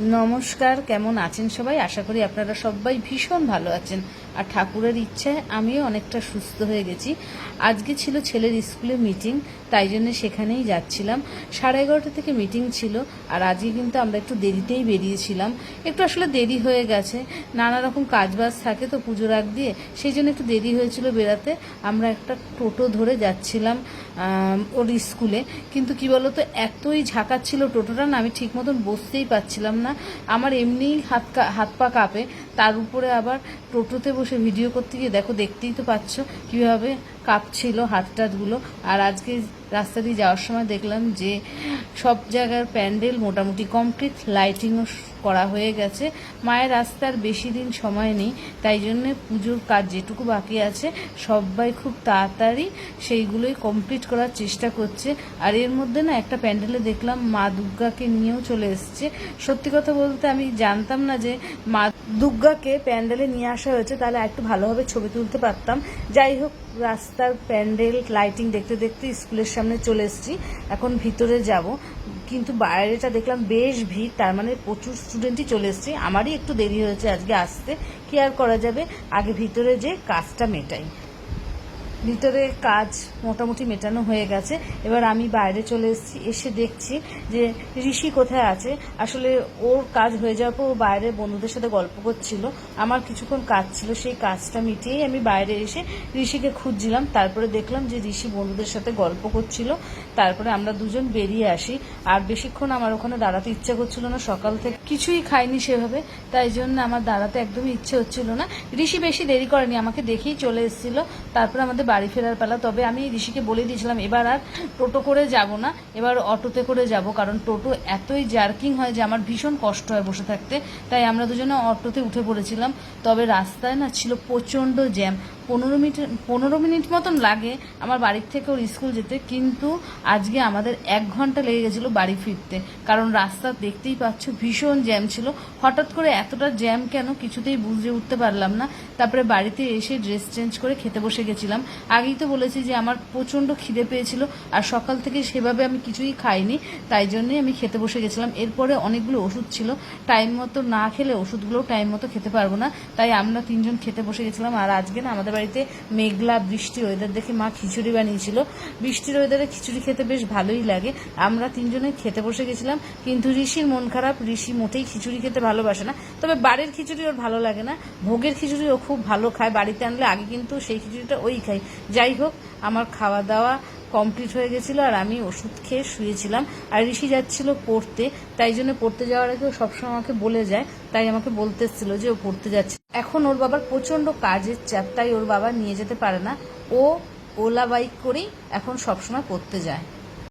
নমস্কার কেমন আছেন সবাই? আশা করি আপনারা সবাই ভীষণ ভালো আছেন। আর ঠাকুরের ইচ্ছায় আমিও অনেকটা সুস্থ হয়ে গেছি। আজকে ছিল ছেলের স্কুলে মিটিং, তাই জন্য সেখানেই যাচ্ছিলাম। সাড়ে এগারোটা থেকে মিটিং ছিল, আর আজকে কিন্তু আমরা একটু দেরিতেই বেরিয়েছিলাম। একটু আসলে দেরি হয়ে গেছে, নানা রকম কাজবাজ থাকে তো পুজোর আগ দিয়ে, সেই জন্য একটু দেরি হয়েছিল বেরাতে। আমরা একটা টোটো ধরে যাচ্ছিলাম ওর স্কুলে। কিন্তু কি বলতো, এতই ঝাঁকাচ্ছিল টোটোটা না, আমি ঠিক মতন বসতেই পারছিলাম না। আমার এমনিই হাত হাত পা কাঁপে, তার উপরে আবার টোটোতে বসে ভিডিও করতে গিয়ে দেখো দেখতেই তো পাচ্ছ কীভাবে কাঁপছিল হাত টাতগুলো আর আজকে রাস্তা দিয়ে যাওয়ার সময় দেখলাম যে সব জায়গার প্যান্ডেল মোটামুটি কমপ্লিট, লাইটিংও করা হয়ে গেছে। মায়ের রাস্তার বেশি দিন সময় নেই, তাই জন্য পুজোর কাজ যেটুকু বাকি আছে, সবাই খুব তাড়াতাড়ি সেইগুলোই কমপ্লিট করার চেষ্টা করছে। আর এর মধ্যে না একটা প্যান্ডেলে দেখলাম মা দুর্গাকে নিয়েও চলে এসছে। সত্যি কথা বলতে আমি জানতাম না যে মা দুর্গাকে প্যান্ডেলে নিয়ে আসা হয়েছে, তাহলে একটু ভালোভাবে ছবি তুলতে পারতাম। যাই হোক, রাস্তার প্যান্ডেল লাইটিং দেখতে দেখতে স্কুলের সামনে চলে এসেছি, এখন ভিতরে যাব। কিন্তু বাইরেটা দেখলাম বেশ ভিড়, তার মানে প্রচুর স্টুডেন্টই চলে এসেছি। আমারই একটু দেরি হয়েছে আজকে আসতে, কি আর করা যাবে? আগে ভিতরে যে কাজটা মেটাই। ভিতরে কাজ মোটামুটি মেটানো হয়ে গেছে। এবার আমি বাইরে চলে এসেছি, এসে দেখছি যে ঋষি কোথায় আছে। আসলে ওর কাজ হয়ে যাওয়ার পর ও বাইরে বন্ধুদের সাথে গল্প করছিল। আমার কিছুক্ষণ কাজ ছিল, সেই কাজটা মিটিয়েই আমি বাইরে এসে ঋষিকে খুঁজছিলাম। তারপরে দেখলাম যে ঋষি বন্ধুদের সাথে গল্প করছিল। তারপরে আমরা দুজন বেরিয়ে আসি। আর বেশিক্ষণ আমার ওখানে দাঁড়াতে ইচ্ছে করছিল না। সকাল থেকে কিছুই খাইনি সেভাবে, তাই জন্য আমার দাঁড়াতে একদমই ইচ্ছে হচ্ছিল না। ঋষি বেশি দেরি করেনি, আমাকে দেখেই চলে এসেছিল। তারপরে আমাদের বাড়ি ফেরার পালা। তবে আমি ঋষিকে বলে দিয়েছিলাম, এবার আর টোটো করে যাব না, এবার অটোতে করে যাব, কারণ টোটো এতই জার্কিং হয় যে আমার ভীষণ কষ্ট হয় বসে থাকতে। তাই আমরা দুজনে অটোতে উঠে পড়েছিলাম। তবে রাস্তায় না ছিল প্রচণ্ড জ্যাম। পনেরো মিনিট পনেরো মিনিট মতন লাগে আমার বাড়ির থেকে ওর স্কুল যেতে, কিন্তু আজকে আমাদের এক ঘণ্টা লেগে গেছিল বাড়ি ফিরতে। কারণ রাস্তা দেখতেই পাচ্ছ, ভীষণ জ্যাম ছিল। হঠাৎ করে এতটা জ্যাম কেন কিছুতেই বুঝে উঠতে পারলাম না। তারপরে বাড়িতে এসে ড্রেস চেঞ্জ করে খেতে বসে গেছিলাম। আগেই তো বলেছি যে আমার প্রচণ্ড খিদে পেয়েছিল আর সকাল থেকে সেভাবে আমি কিছুই খাইনি, তাই জন্যই আমি খেতে বসে গেছিলাম। এরপরে অনেকগুলো ওষুধ ছিল। টাইম মতো না খেলে ওষুধগুলোও টাইম মতো খেতে পারব না, তাই আমরা তিনজন খেতে বসে গেছিলাম। আর আজকে না আমাদের বাড়িতে মেঘলা বৃষ্টি ওয়েদার দেখে মা খিচুড়ি বানিয়েছিল। বৃষ্টির ওয়েদারে খিচুড়ি খেতে বেশ ভালোই লাগে। আমরা তিনজনে খেতে বসে গেছিলাম, কিন্তু ঋষির মন খারাপ। ঋষি মোটেই খিচুড়ি খেতে ভালোবাসে না। তবে বাড়ির খিচুড়ি ওর ভালো লাগে না। ভোগের খিচুড়ি ও খুব ভালো খায়। বাড়িতে আনলে আগে কিন্তু সেই খিচুড়িটা ওই খাই। যাই হোক, আমার খাওয়া দাওয়া কমপ্লিট হয়ে গেছিল আর আমি ওষুধ খেয়ে শুয়েছিলাম। আর ঋষি যাচ্ছিল পড়তে, তাই জন্য পড়তে যাওয়ার আগে ও সবসময় আমাকে বলে যায়। তাই আমাকে বলতে এসেছিল যে ও পড়তে যাচ্ছে এখন ওর বাবার প্রচণ্ড কাজের চাপ, তাই ওর বাবা নিয়ে যেতে পারে না। ও ওলা বাইক করেই এখন সবসময় করতে যায়।